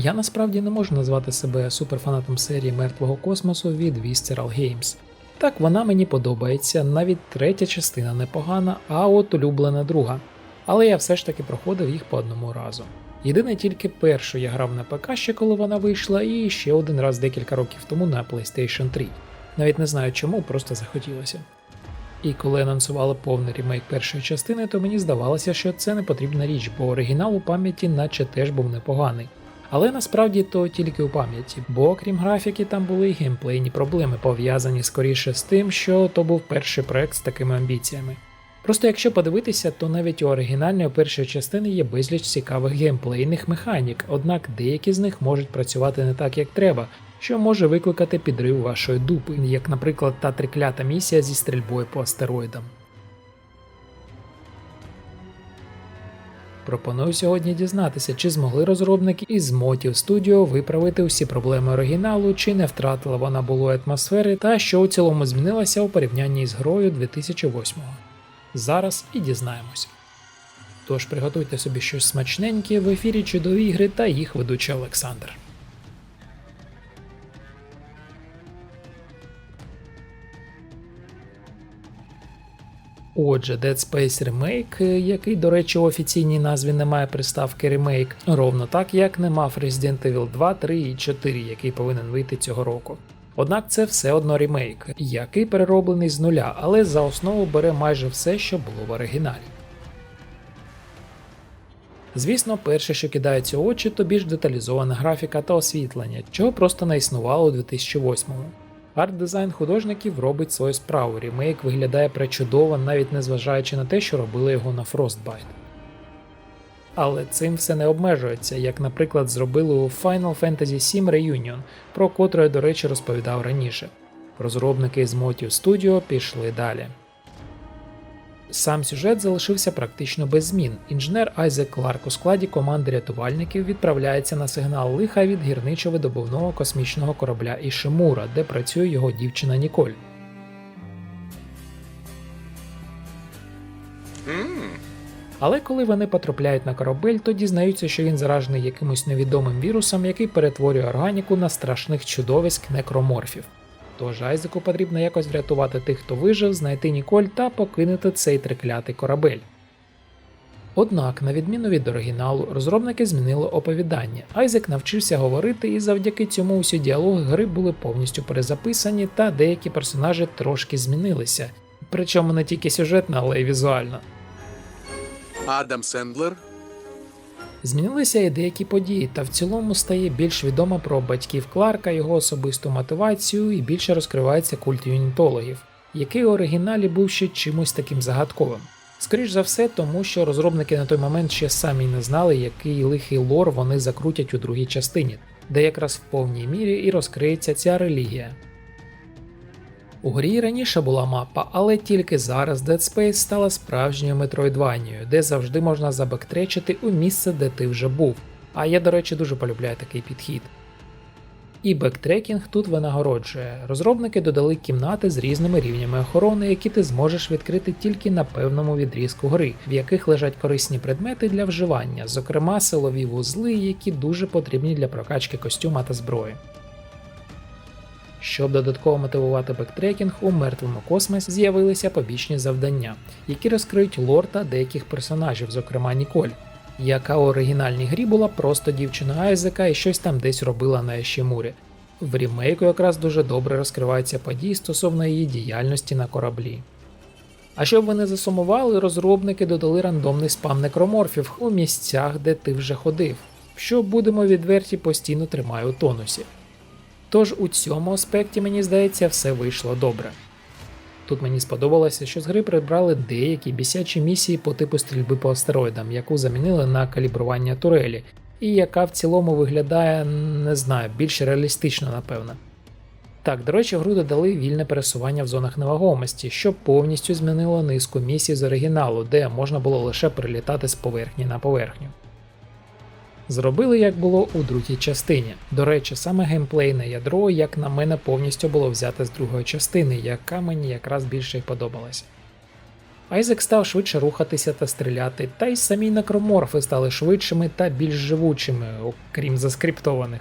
Я насправді не можу назвати себе суперфанатом серії мертвого космосу від Visceral Games. Так, вона мені подобається, навіть третя частина непогана, а от улюблена друга. Але я все ж таки проходив їх по одному разу. Єдине тільки першу я грав на ПК ще коли вона вийшла, і ще один раз декілька років тому на PlayStation 3. Навіть не знаю чому, просто захотілося. І коли анонсували повний ремейк першої частини, то мені здавалося, що це не потрібна річ, бо оригінал у пам'яті наче теж був непоганий. Але насправді то тільки у пам'яті, бо крім графіки, там були й геймплейні проблеми, пов'язані скоріше з тим, що то був перший проект з такими амбіціями. Просто якщо подивитися, то навіть у оригінальної першої частини є безліч цікавих геймплейних механік, однак деякі з них можуть працювати не так, як треба, що може викликати підрив вашої дупи, як, наприклад, та триклята місія зі стрільбою по астероїдам. Пропоную сьогодні дізнатися, чи змогли розробники із Motive Studio виправити усі проблеми оригіналу, чи не втратила вона було атмосфери, та що у цілому змінилося у порівнянні з грою 2008-го. Зараз і дізнаємося. Тож приготуйте собі щось смачненьке в ефірі чудові ігри та їх ведучий Олександр. Отже, Dead Space Remake, е, який, до речі, у офіційній назві не має приставки ремейк, ровно так як не мав Resident Evil 2, 3 і 4, який повинен вийти цього року. Однак це все одно ремейк, який перероблений з нуля, але за основу бере майже все, що було в оригіналі. Звісно, перше, що кидається у очі, то більш деталізована графіка та освітлення, чого просто не існувало у 2008-му. Арт-дизайн художників робить свою справу. Ремейк виглядає пречудово, навіть незважаючи на те, що робили його на Frostbite. Але цим все не обмежується, як, наприклад, зробили у Final Fantasy VII Reunion, про котре до речі, розповідав раніше. Розробники з Motive Studio пішли далі. Сам сюжет залишився практично без змін. Інженер Айзек Кларк у складі команди рятувальників відправляється на сигнал лиха від гірничо-видобувного космічного корабля Ішимура, де працює його дівчина Ніколь. Але коли вони потрапляють на корабель, то дізнаються, що він заражений якимось невідомим вірусом, який перетворює органіку на страшних чудовиськ некроморфів. Тож Айзеку потрібно якось врятувати тих, хто вижив, знайти Ніколь та покинути цей триклятий корабель. Однак, на відміну від оригіналу, розробники змінили оповідання. Айзек навчився говорити, і завдяки цьому усі діалоги гри були повністю перезаписані, та деякі персонажі трошки змінилися. Причому не тільки сюжетно, але й візуально. Адам Сендлер, Змінилися і деякі події, та в цілому стає більш відомо про батьків Кларка, його особисту мотивацію і більше розкривається культ юнітологів, який у оригіналі був ще чимось таким загадковим. Скоріш за все, тому що розробники на той момент ще самі не знали, який лихий лор вони закрутять у другій частині, де якраз в повній мірі і розкриється ця релігія. У грі раніше була мапа, але тільки зараз Dead Space стала справжньою метроїдванією, де завжди можна забектречити у місце, де ти вже був. А я, до речі, дуже полюбляю такий підхід. І бектрекінг тут винагороджує. Розробники додали кімнати з різними рівнями охорони, які ти зможеш відкрити тільки на певному відрізку гри, в яких лежать корисні предмети для вживання, зокрема силові вузли, які дуже потрібні для прокачки костюма та зброї. Щоб додатково мотивувати бектрекінг, у мертвому космосі з'явилися побічні завдання, які розкриють лор та деяких персонажів, зокрема Ніколь, яка у оригінальній грі була просто дівчиною Айзека і щось там десь робила на Ешімурі. В рімейку якраз дуже добре розкриваються події стосовно її діяльності на кораблі. А щоб ви не засумували, розробники додали рандомний спам некроморфів у місцях, де ти вже ходив, що будемо відверті постійно тримає у тонусі. Тож у цьому аспекті, мені здається, все вийшло добре. Тут мені сподобалося, що з гри прибрали деякі бісячі місії по типу стрільби по астероїдам, яку замінили на калібрування турелі, і яка в цілому виглядає, не знаю, більш реалістично, напевно. Так, до речі, гру додали вільне пересування в зонах невагомості, що повністю змінило низку місій з оригіналу, де можна було лише прилітати з поверхні на поверхню. Зробили як було у другій частині. До речі, саме геймплейне ядро, як на мене, повністю було взяте з другої частини, яка мені якраз більше й подобалася. Айзек став швидше рухатися та стріляти, та й самі некроморфи стали швидшими та більш живучими, окрім заскриптованих.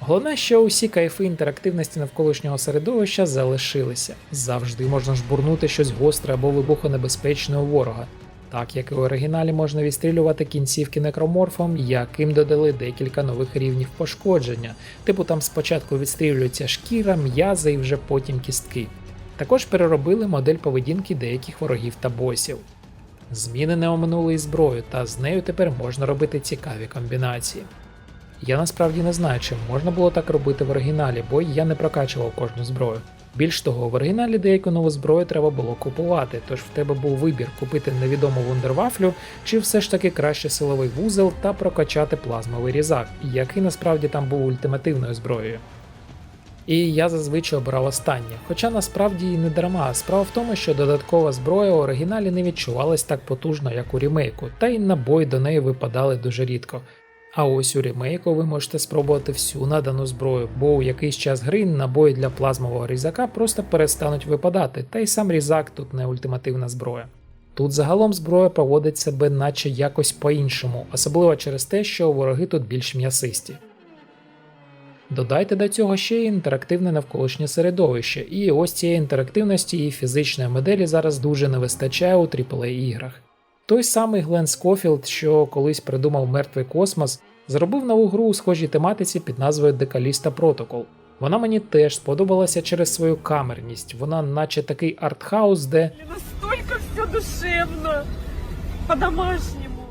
Головне, що усі кайфи інтерактивності навколишнього середовища залишилися. Завжди можна жбурнути щось гостре або вибухонебезпечне у ворога. Так як і в оригіналі можна відстрілювати кінцівки некроморфом, яким додали декілька нових рівнів пошкодження, типу там спочатку відстрілюється шкіра, м'язи і вже потім кістки. Також переробили модель поведінки деяких ворогів та босів. Зміни не оминули і зброю, та з нею тепер можна робити цікаві комбінації. Я насправді не знаю, чи можна було так робити в оригіналі, бо я не прокачував кожну зброю. Більш того, в оригіналі деяку нову зброю треба було купувати, тож в тебе був вибір купити невідому вундервафлю, чи все ж таки краще силовий вузол та прокачати плазмовий різак, який насправді там був ультимативною зброєю. І я зазвичай обирав останнє, хоча насправді і не дарма. Справа в тому, що додаткова зброя у оригіналі не відчувалась так потужно, як у ремейку, та й набої до неї випадали дуже рідко. А ось у ремейку ви можете спробувати всю надану зброю, бо у якийсь час гри набої для плазмового різака просто перестануть випадати, та й сам різак тут не ультимативна зброя. Тут загалом зброя поводить себе наче якось по-іншому, особливо через те, що вороги тут більш м'ясисті. Додайте до цього ще й інтерактивне навколишнє середовище, і ось цієї інтерактивності і фізичної моделі зараз дуже не вистачає у AAA іграх. Той самий Глен Скофілд, що колись придумав мертвий космос, зробив нову гру у схожій тематиці під назвою Декаліста Протокол. Вона мені теж сподобалася через свою камерність. Вона, наче такий артхаус, де Настолько все душевно, по-домашнему.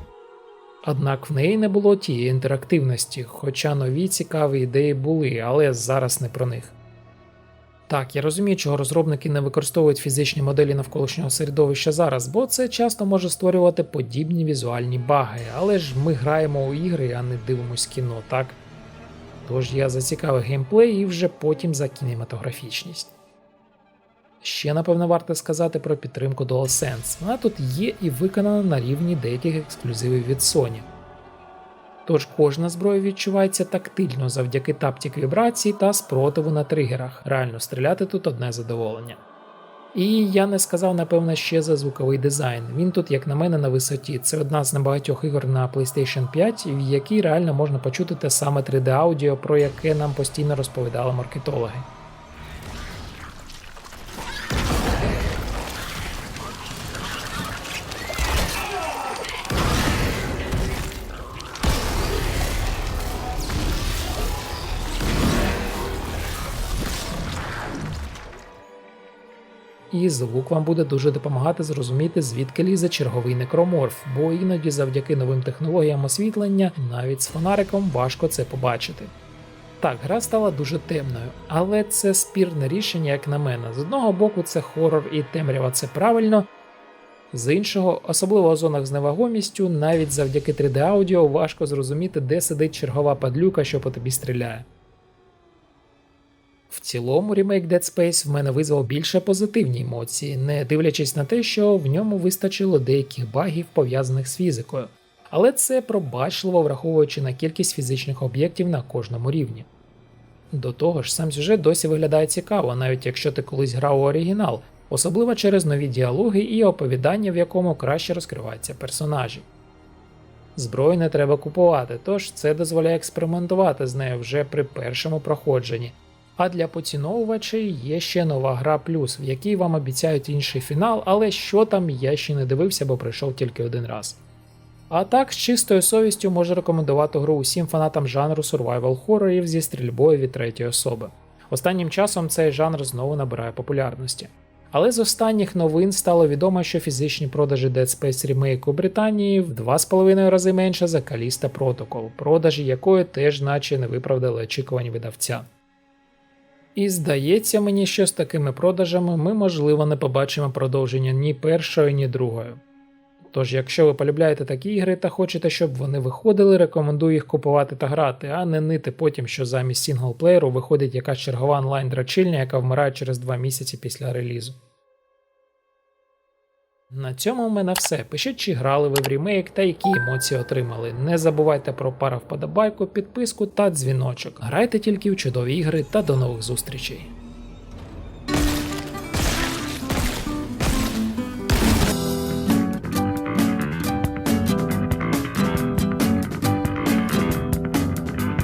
Однак в неї не було тієї інтерактивності, хоча нові цікаві ідеї були, але зараз не про них. Так, я розумію, чого розробники не використовують фізичні моделі навколишнього середовища зараз, бо це часто може створювати подібні візуальні баги, але ж ми граємо у ігри, а не дивимось кіно, так? Тож я зацікавив геймплей і вже потім за кінематографічність. Ще напевно варто сказати про підтримку DualSense. Вона тут є і виконана на рівні деяких ексклюзивів від Sony. Тож кожна зброя відчувається тактильно завдяки таптік вібрацій та спротиву на тригерах. Реально стріляти тут одне задоволення. І я не сказав, напевно, ще за звуковий дизайн. Він тут, як на мене, на висоті. Це одна з небагатьох ігор на PlayStation 5, в якій реально можна почути те саме 3D аудіо, про яке нам постійно розповідали маркетологи. І звук вам буде дуже допомагати зрозуміти, звідки лізе черговий некроморф, бо іноді завдяки новим технологіям освітлення навіть з фонариком важко це побачити. Так, гра стала дуже темною, але це спірне рішення, як на мене. З одного боку, це хорор і темрява це правильно, з іншого, особливо у зонах з невагомістю, навіть завдяки 3D аудіо важко зрозуміти, де сидить чергова падлюка, що по тобі стріляє. В цілому ремейк Dead Space в мене визвав більше позитивні емоції, не дивлячись на те, що в ньому вистачило деяких багів пов'язаних з фізикою. Але це пробачливо враховуючи на кількість фізичних об'єктів на кожному рівні. До того ж, сам сюжет досі виглядає цікаво, навіть якщо ти колись грав у оригінал, особливо через нові діалоги і оповідання, в якому краще розкриваються персонажі. Зброю не треба купувати, тож це дозволяє експериментувати з нею вже при першому проходженні. А для поціновувачів є ще нова гра плюс, в якій вам обіцяють інший фінал, але що там я ще не дивився, бо прийшов тільки один раз. А так, з чистою совістю можу рекомендувати гру усім фанатам жанру survival хорорів зі стрільбою від третьої особи. Останнім часом цей жанр знову набирає популярності. Але з останніх новин стало відомо, що фізичні продажі Dead Space Remake у Британії в 2,5 рази менше за Callisto Protocol, продажі якої теж наче не виправдали очікувань видавця. І здається мені, що з такими продажами ми, можливо, не побачимо продовження ні першої, ні другої. Тож, якщо ви полюбляєте такі ігри та хочете, щоб вони виходили, рекомендую їх купувати та грати, а не нити потім, що замість сінглплеєру виходить якась чергова онлайн драчильня, яка вмирає через 2 місяці після релізу. На цьому в мене все. Пишіть, чи грали ви в ремейк та які емоції отримали. Не забувайте про пара вподобайку, підписку та дзвіночок. Грайте тільки в чудові ігри та до нових зустрічей.